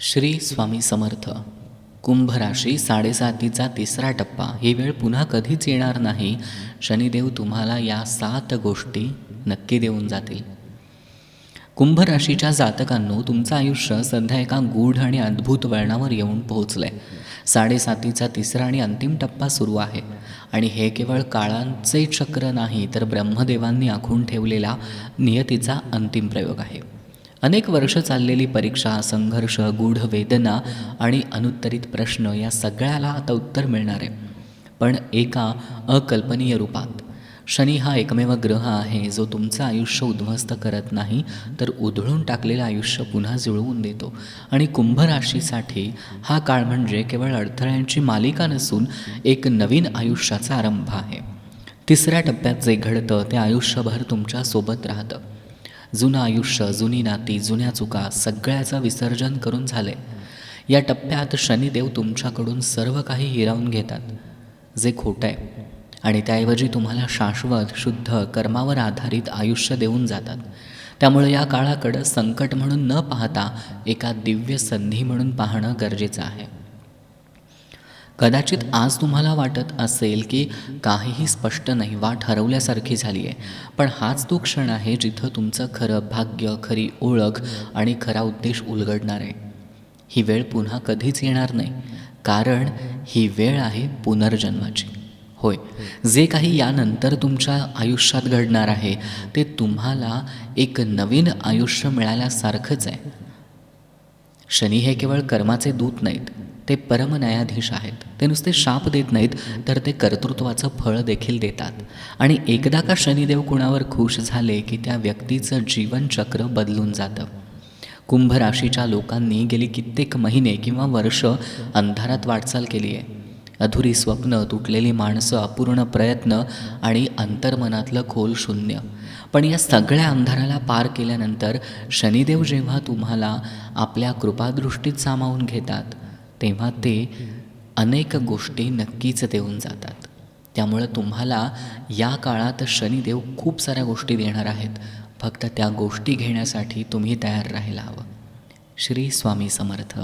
श्री स्वामी समर्थ. कुंभराशी साडेसातीचा तिसरा टप्पा. ही वेळ पुन्हा कधीच येणार नाही. शनिदेव तुम्हाला या सात गोष्टी नक्की देऊन जातील. कुंभ राशीच्या जातकांनो तुमचं आयुष्य सध्या एका गूढ आणि अद्भुत वळणावर येऊन पोहोचलंय. साडेसातीचा तिसरा आणि अंतिम टप्पा सुरू आहे. आणि हे केवळ काळांचे चक्र नाही तर ब्रह्मदेवांनी आखून ठेवलेला नियतीचा अंतिम प्रयोग आहे. अनेक वर्ष चाललेली परीक्षा संघर्ष गूढ वेदना आणि अनुत्तरित प्रश्न या सगळ्याला आता उत्तर मिळणार आहे. पण एका अकल्पनीय रूपात शनी हा एकमेव ग्रह आहे जो तुमचं आयुष्य उद्ध्वस्त करत नाही तर उधळून टाकलेलं आयुष्य पुन्हा जुळवून देतो. आणि कुंभ राशीसाठी हा काळ म्हणजे केवळ अडथळ्यांची मालिका नसून एक नवीन आयुष्याचा आरंभ आहे. तिसऱ्या टप्प्यात जे घडतं ते आयुष्यभर तुमच्यासोबत राहतं. जुनं आयुष्य जुनी नाती जुन्या चुका सगळ्याचं विसर्जन करून झाले. या टप्प्यात शनिदेव तुमच्याकडून सर्व काही हिरावून घेतात जे खोटं आहे. आणि त्याऐवजी तुम्हाला शाश्वत शुद्ध कर्मावर आधारित आयुष्य देऊन जातात. त्यामुळे या काळाकडं संकट म्हणून न पाहता एका दिव्य संधी म्हणून पाहणं गरजेचं आहे. कदाचित आज तुम्हाला वाटत असेल की काहीही स्पष्ट नाही वाट हरवल्यासारखी झाली आहे पण हाच तो क्षण आहे जिथं तुमचं खरं भाग्य खरी ओळख आणि खरा उद्देश उलगडणार आहे. ही वेळ पुन्हा कधीच येणार नाही. कारण ही वेळ आहे पुनर्जन्माची. होय जे काही यानंतर तुमच्या आयुष्यात घडणार आहे ते तुम्हाला एक नवीन आयुष्य मिळाल्यासारखंच आहे. शनी हे केवळ कर्माचे दूत नाहीत. ते परम न्यायाधीश आहेत. ते नुसते शाप देत नाहीत तर ते कर्तृत्वाचं फळ देखील देतात. आणि एकदा का शनिदेव कुणावर खुश झाले की त्या व्यक्तीचं जीवनचक्र बदलून जातं? कुंभ राशीच्या लोकांनी गेली कित्येक महिने किंवा वर्ष अंधारात वाटचाल केली आहे. अधुरी स्वप्न तुटलेली माणसं अपूर्ण प्रयत्न आणि अंतर्मनातलं खोल शून्य. पण या सगळ्या अंधाराला पार केल्यानंतर शनिदेव जेव्हा तुम्हाला आपल्या कृपादृष्टीत सामावून घेतात तेव्हा ते अनेक गोष्टी नक्कीच देऊन जातात. त्यामुळं तुम्हाला या काळात शनिदेव खूप साऱ्या गोष्टी देणार आहेत. फक्त त्या गोष्टी घेण्यासाठी तुम्ही तयार राहायला हवं. श्री स्वामी समर्थ.